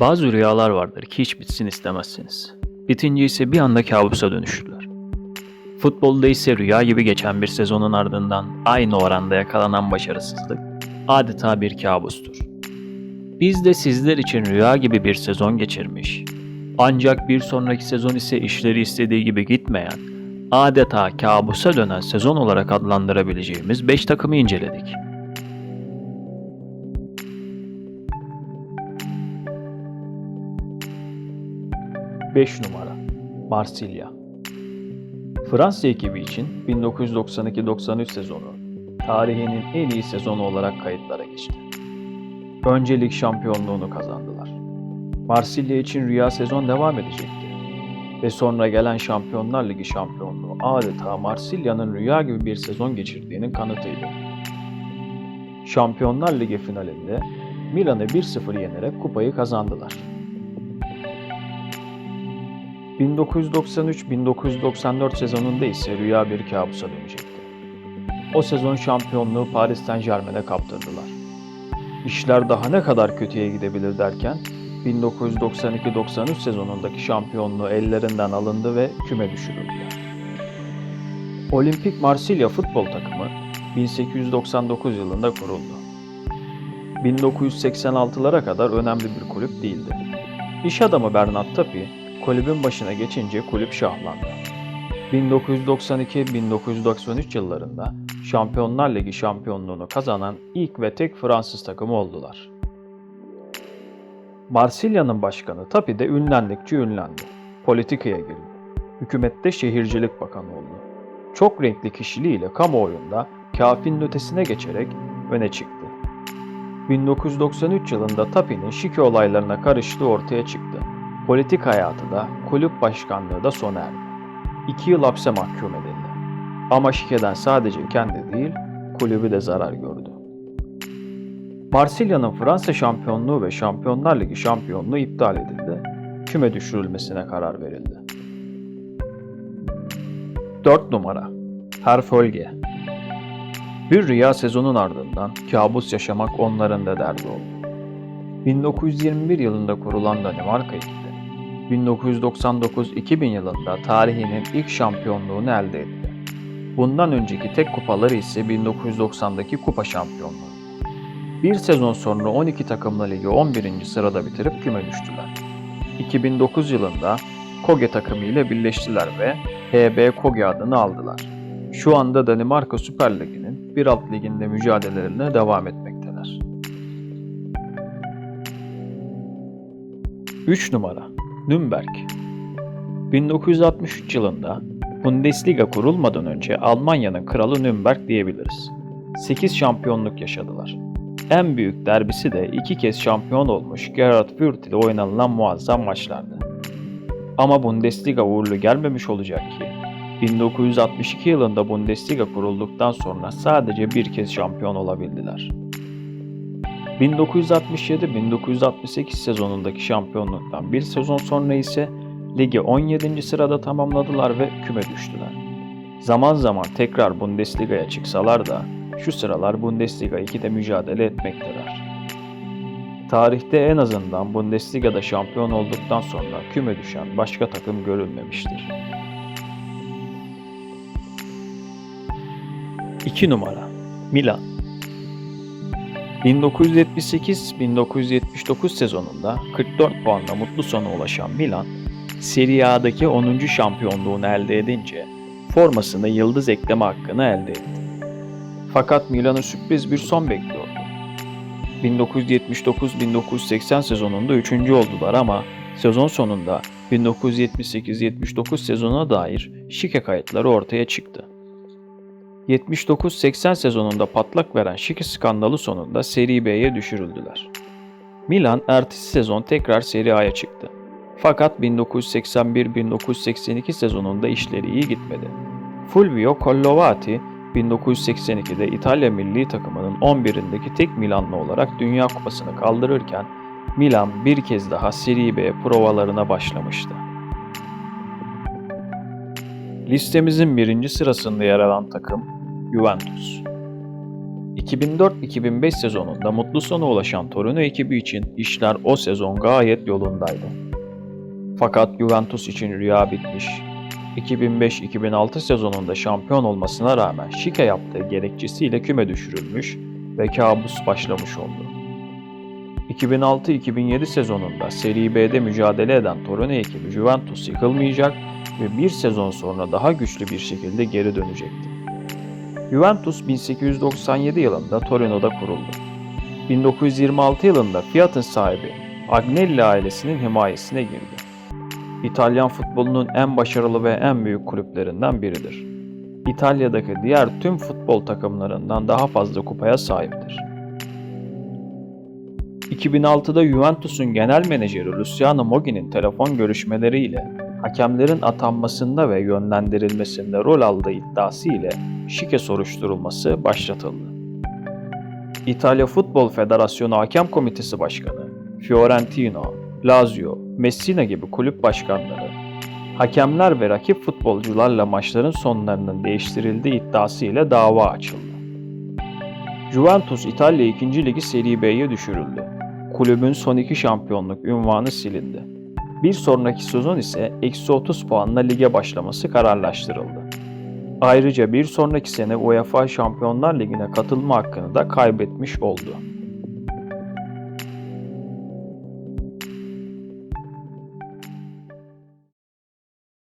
Bazı rüyalar vardır ki hiç bitsin istemezsiniz. Bitince ise bir anda kabusa dönüşürler. Futbolda ise rüya gibi geçen bir sezonun ardından aynı oranda yakalanan başarısızlık adeta bir kabustur. Biz de sizler için rüya gibi bir sezon geçirmiş. Ancak bir sonraki sezon ise işleri istediği gibi gitmeyen, adeta kabusa dönen sezon olarak adlandırabileceğimiz 5 takımı inceledik. Beş numara Marsilya Fransa ekibi için 1992-93 sezonu tarihinin en iyi sezonu olarak kayıtlara geçti. Önce lig şampiyonluğunu kazandılar. Marsilya için rüya sezon devam edecekti. Ve sonra gelen Şampiyonlar Ligi şampiyonluğu adeta Marsilya'nın rüya gibi bir sezon geçirdiğinin kanıtıydı. Şampiyonlar Ligi finalinde Milan'ı 1-0 yenerek kupayı kazandılar. 1993-1994 sezonunda ise rüya bir kabusa dönecekti. O sezon şampiyonluğu Paris Saint Germain'e kaptırdılar. İşler daha ne kadar kötüye gidebilir derken 1992-93 sezonundaki şampiyonluğu ellerinden alındı ve küme düşürüldüler. Olimpik Marsilya futbol takımı 1899 yılında kuruldu. 1986'lara kadar önemli bir kulüp değildi. İş adamı Bernard Tapie kulübün başına geçince kulüp şahlandı. 1992-1993 yıllarında Şampiyonlar Ligi şampiyonluğunu kazanan ilk ve tek Fransız takımı oldular. Marsilya'nın başkanı Tapi de ünlendikçe ünlendi. Politikaya girdi. Hükümette şehircilik bakanı oldu. Çok renkli kişiliğiyle kamuoyunda kafinin ötesine geçerek öne çıktı. 1993 yılında Tapi'nin şike olaylarına karıştığı ortaya çıktı. Politik hayatı da kulüp başkanlığı da sona erdi. İki yıl hapse mahkum edildi. Ama şikeden sadece kendi değil, kulübü de zarar gördü. Marsilya'nın Fransa şampiyonluğu ve Şampiyonlar Ligi şampiyonluğu iptal edildi. Küme düşürülmesine karar verildi. 4 numara Herfolge Bir rüya sezonun ardından kabus yaşamak onların da derdi oldu. 1921 yılında kurulan Danimarka ekibi, 1999-2000 yılında tarihinin ilk şampiyonluğunu elde etti. Bundan önceki tek kupaları ise 1990'daki kupa şampiyonluğu. Bir sezon sonra 12 takımlı ligi 11. sırada bitirip küme düştüler. 2009 yılında Koge takımı ile birleştiler ve HB Koge adını aldılar. Şu anda Danimarka Süper Ligi'nin bir alt liginde mücadelelerine devam etmekteler. 3 numara Nürnberg 1963 yılında Bundesliga kurulmadan önce Almanya'nın kralı Nürnberg diyebiliriz. 8 şampiyonluk yaşadılar. En büyük derbisi de iki kez şampiyon olmuş Gerhard Fürth ile oynanılan muazzam maçlardı. Ama Bundesliga uğurlu gelmemiş olacak ki 1962 yılında Bundesliga kurulduktan sonra sadece bir kez şampiyon olabildiler. 1967-1968 sezonundaki şampiyonluktan bir sezon sonra ise ligi 17. sırada tamamladılar ve küme düştüler. Zaman zaman tekrar Bundesliga'ya çıksalar da şu sıralar Bundesliga 2'de mücadele etmekteler. Tarihte en azından Bundesliga'da şampiyon olduktan sonra küme düşen başka takım görülmemiştir. 2 numara Milan 1978-1979 sezonunda 44 puanla mutlu sona ulaşan Milan, Serie A'daki 10. şampiyonluğunu elde edince formasına yıldız ekleme hakkını elde etti. Fakat Milan'ı sürpriz bir son bekliyordu. 1979-1980 sezonunda 3. oldular ama sezon sonunda 1978-79 sezonuna dair şike kayıtları ortaya çıktı. 79-80 sezonunda patlak veren şike skandalı sonunda Serie B'ye düşürüldüler. Milan ertesi sezon tekrar Serie A'ya çıktı. Fakat 1981-1982 sezonunda işleri iyi gitmedi. Fulvio Collovati 1982'de İtalya milli takımının 11'indeki tek Milanlı olarak Dünya Kupası'nı kaldırırken Milan bir kez daha Serie B provalarına başlamıştı. Listemizin birinci sırasında yer alan takım Juventus. 2004-2005 sezonunda mutlu sona ulaşan Torino ekibi için işler o sezon gayet yolundaydı. Fakat Juventus için rüya bitmiş. 2005-2006 sezonunda şampiyon olmasına rağmen şike yaptığı gerekçesiyle küme düşürülmüş ve kabus başlamış oldu. 2006-2007 sezonunda Serie B'de mücadele eden Torino ekibi Juventus yıkılmayacak ve bir sezon sonra daha güçlü bir şekilde geri dönecekti. Juventus 1897 yılında Torino'da kuruldu. 1926 yılında Fiat'ın sahibi Agnelli ailesinin himayesine girdi. İtalyan futbolunun en başarılı ve en büyük kulüplerinden biridir. İtalya'daki diğer tüm futbol takımlarından daha fazla kupaya sahiptir. 2006'da Juventus'un genel menajeri Luciano Moggi'nin telefon görüşmeleriyle hakemlerin atanmasında ve yönlendirilmesinde rol aldığı iddiası ile şike soruşturulması başlatıldı. İtalya Futbol Federasyonu Hakem Komitesi Başkanı, Fiorentino, Lazio, Messina gibi kulüp başkanları, hakemler ve rakip futbolcularla maçların sonlarının değiştirildiği iddiası ile dava açıldı. Juventus İtalya 2. Ligi Serie B'ye düşürüldü. Kulübün son iki şampiyonluk ünvanı silindi. Bir sonraki sezon ise eksi 30 puanla lige başlaması kararlaştırıldı. Ayrıca bir sonraki sene UEFA Şampiyonlar Ligi'ne katılma hakkını da kaybetmiş oldu.